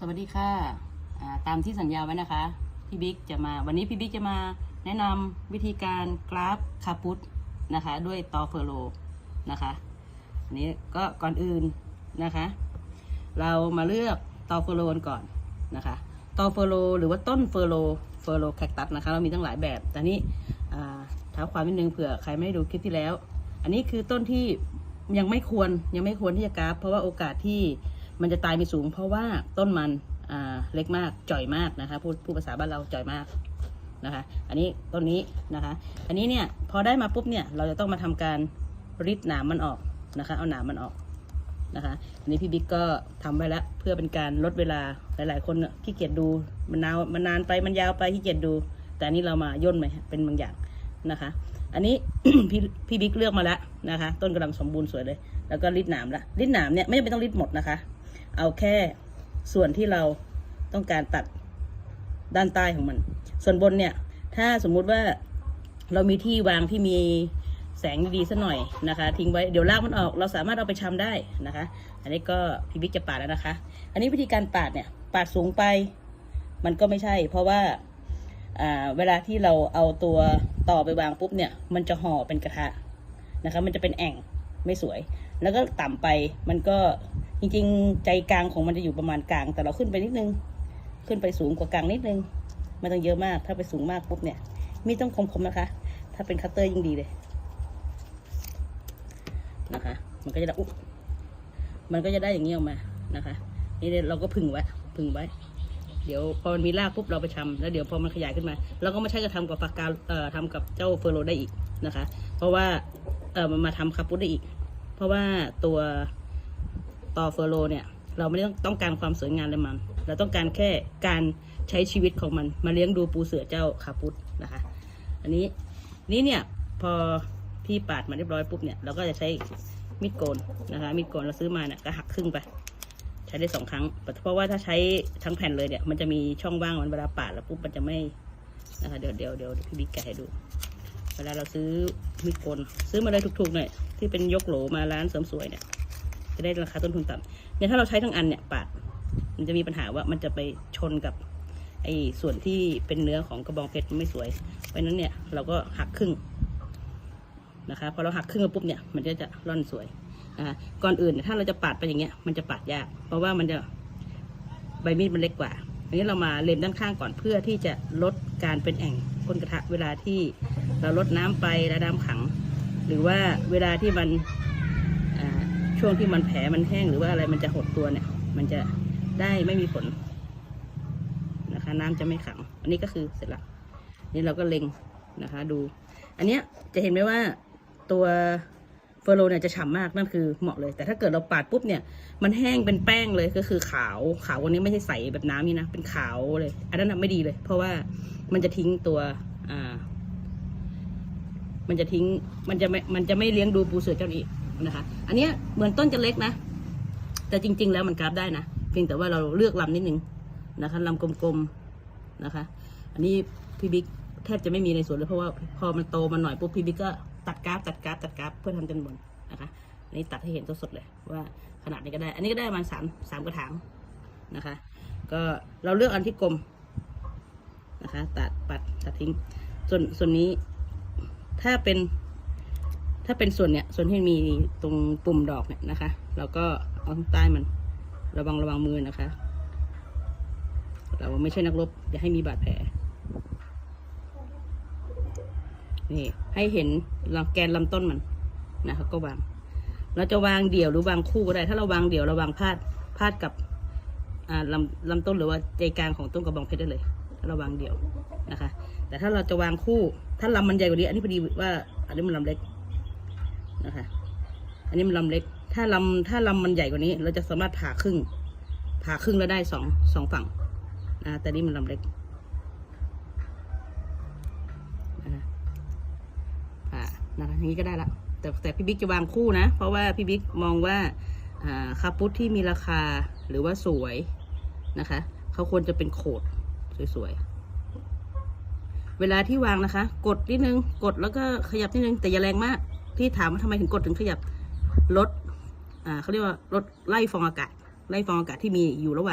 สวัสดีค่ะตามที่สัญญาไว้นะคะพี่บิ๊กจะมาวันนี้พี่บิ๊กจะมาแนะนำวิธีการกราฟคาปุตนะคะ ด้วยตอเฟอร์โลนะคะอันนี้ก็ก่อนอื่นนะคะ เรามาเลือกตอเฟอร์โลก่อนนะคะตอเฟอร์โลหรือว่าต้นเฟอร์โลเฟอร์โลแคคตัสนะคะเรามีตั้งหลายแบบแต่นี่อ่าเท้าความนิดนึงเผื่อใครไม่ได้ดูคลิปที่แล้ว อันนี้คือต้นที่ยังไม่ควรยังไม่ควรที่จะกราฟ เพราะว่าโอกาสที่ มันจะตายมีสูง เพราะว่าต้นมันเล็กมากจ่อยมากนะคะพูดพูดภาษาบ้านเราจ่อยมากนะคะ อันนี้ต้นนี้นะคะ อันนี้เนี่ยพอได้มาปุ๊บเนี่ยเราจะต้องมาทำการริดหนามมันออกนะคะ เอาหนามมันออกนะคะอันนี้พี่บิ๊กก็ทำไว้แล้วเพื่อเป็นการลดเวลาหลาย ๆ คนเนี่ยขี้เกียจดูมันนาวมันนานไปมันยาวไปขี้เกียจดู แต่อันนี้เรามาย่นไปเป็นบางอย่างนะคะ อันนี้พี่พี่บิ๊กเลือกมาแล้วนะคะ ต้นกำลังสมบูรณ์สวยเลย แล้วก็ริดหนามละริดหนามเนี่ยไม่จำเป็นต้องริดหมดนะคะ เอาแค่ส่วนที่เราต้องการตัดด้านใต้ของมัน ส่วนบนเนี่ย ถ้าสมมุติว่าเรามีที่วางที่มีแสงดีสักหน่อยนะคะ ทิ้งไว้เดี๋ยวรากมันออก เราสามารถเอาไปชำได้นะคะ อันนี้ก็พี่บิ๊กจะปาดแล้วนะคะ อันนี้วิธีการปาดเนี่ยปาดสูงไป มันก็ไม่ใช่ เพราะว่าเวลาที่เราเอาตัวต่อไปวางปุ๊บเนี่ย มันจะห่อเป็นกระทะนะคะ มันจะเป็นแอ่ง ไม่สวย แล้วก็ต่ำไปมันก็จริงๆ ใจกลางของมันจะอยู่ประมาณกลาง แต่เราขึ้นไปนิดนึง ขึ้นไปสูงกว่ากลางนิดนึงไม่ต้องเยอะมาก ถ้าไปสูงมากปุ๊บเนี่ยมีดต้องคมๆนะคะ ถ้าเป็นคัตเตอร์ยิ่งดีเลยนะคะ มันก็จะได้อุ๊บมันก็จะได้อย่างนี้ออกมานะคะ นี่เราก็พึ่งไว้พึ่งไว้ เดี๋ยวพอมันมีรากปุ๊บเราไปชำแล้วเดี๋ยวพอมันขยายขึ้นมาเราก็มาใช้กระทำกับฟากาเอ่อทำกับเจ้าเฟอร์โรได้อีก นะคะ เพราะว่าเออมันมาทำคาปุตได้อีก เพราะว่าตัวตอเฟอร์โรเนี่ย เราไม่ได้ต้องต้องการความสวยงามเลยมัน เราต้องการแค่การใช้ชีวิตของมัน มาเลี้ยงดูปูเสือเจ้าคาปุตนะคะ อันนี้นี่เนี่ยพอพี่ปาดมาเรียบร้อยปุ๊บเนี่ยเราก็จะใช้มีดโกนนะคะมีดโกนเราซื้อมาเนี่ยก็หักครึ่งไปใช้ได้สองครั้ง เพราะว่าถ้าใช้ทั้งแผ่นเลยเนี่ย มันจะมีช่องว่างมันเวลาปาดแล้วปุ๊บมันจะไม่นะคะเดี๋ยวเดี๋ยวเดี๋ยวพี่บิ๊กแกะให้ดู เวลาเราซื้อมีดโกนซื้อมาเลยถูกๆหน่อยที่เป็นยกโหลมาร้านเสริมสวยเนี่ย จะได้ราคาต้นทุนต่ำเนี่ยถ้าเราใช้ทั้งอันเนี่ยปาดมันจะมีปัญหาว่ามันจะไปชนกับไอ้ส่วนที่เป็นเนื้อของกระบองเพชรมันไม่สวย เพราะนั้นเนี่ยเราก็หักครึ่งนะคะพอเราหักครึ่งปุ๊บเนี่ยมันก็จะร่อนสวยนะคะก่อนอื่นถ้าเราจะปาดไปอย่างเงี้ยมันจะปาดยาก เพราะว่ามันจะใบมีดมันเล็กกว่าอันนี้เรามาเลนด้านข้างก่อนเพื่อที่จะลดการเป็นแอ่งก้นกระทะเวลาที่ เราลดน้ำไปแล้วน้ำขัง หรือว่าเวลาที่มันช่วงที่มันแผลมันแห้งหรือว่าอะไรมันจะหดตัวเนี่ย มันจะได้ไม่มีผลนะคะ น้ำจะไม่ขัง อันนี้ก็คือเสร็จละนี่เราก็เล็งนะคะ ดู อันเนี้ยจะเห็นไหมว่าตัวเฟอร์โรเนี่ยจะฉ่ำมากนั่นคือเหมาะเลย แต่ถ้าเกิดเราปาดปุ๊บเนี่ย มันแห้งเป็นแป้งเลยก็คือขาวขาววันนี้ไม่ใช่ใสแบบน้ำนี่นะเป็นขาวเลย อันนั้นไม่ดีเลย เพราะว่ามันจะทิ้งตัว มันจะทิ้งมันจะไม่มันจะไม่เลี้ยงดูปูเสือเจ้านี้นะคะ อันนี้เหมือนต้นจะเล็กนะ แต่จริง ๆ แล้วมันกราฟได้นะเพียงแต่ว่าเราเลือกลำนิดนึงนะคะลำกลมๆนะคะ อันนี้พี่บิ๊กแทบจะไม่มีในสวนเลยเพราะว่าพอมันโตมาหน่อยปุ๊บพี่บิ๊กก็ตัดกราฟตัดกราฟตัดกราฟเพื่อทำจนบนนะคะอันนี้ตัดให้เห็นสดๆเลยว่าขนาดนี้ก็ได้ อันนี้ก็ได้ประมาณสามสามกระถางนะคะ ก็เราเลือกอันที่กลมนะคะ ตัดปัดตัดทิ้งส่วนส่วนนี้ ถ้าเป็นถ้าเป็นส่วนเนี้ยส่วนที่มีตรงปุ่มดอกเนี่ยนะคะ เราก็เอาใต้มันระวังระวังมือนะคะ เราไม่ใช่นักรบอย่าให้มีบาดแผลนี่ให้เห็นลแกนลำต้นมันนะคะก็วาง เราจะวางเดี่ยวหรือวางคู่ก็ได้ ถ้าเราวางเดี่ยวเราวางพาดพาดกับอ่าลำลำต้นหรือว่าใจกลางของต้นกระบองเพชรได้เลย เราวางเดี่ยวนะคะ แต่ถ้าเราจะวางคู่ ถ้าลำมันใหญ่กว่านี้ อันนี้พอดีว่า อันนี้มันลำเล็กนะคะ อันนี้มันลำเล็ก ถ้าลำถ้าลำมันใหญ่กว่านี้ เราจะสามารถผ่าครึ่ง ผ่าครึ่งแล้วได้สองสองฝั่งนะแต่นี่มันลำเล็กนะคะอ่านะคะอย่างนี้ก็ได้ละแต่แต่พี่บิ๊กจะวางคู่นะ เพราะว่าพี่บิ๊กมองว่าอ่าคาปุตที่มีราคาหรือว่าสวยนะคะ เขาควรจะเป็นโขด สวยๆ เวลาที่วางนะคะ กดนิดนึง กดแล้วก็ขยับนิดนึง แต่อย่าแรงมาก ที่ถามว่าทำไมถึงกดถึงขยับ ลด อ่าเขาเรียกว่าลดไล่ฟองอากาศ ไล่ฟองอากาศที่มีอยู่ระหว่าง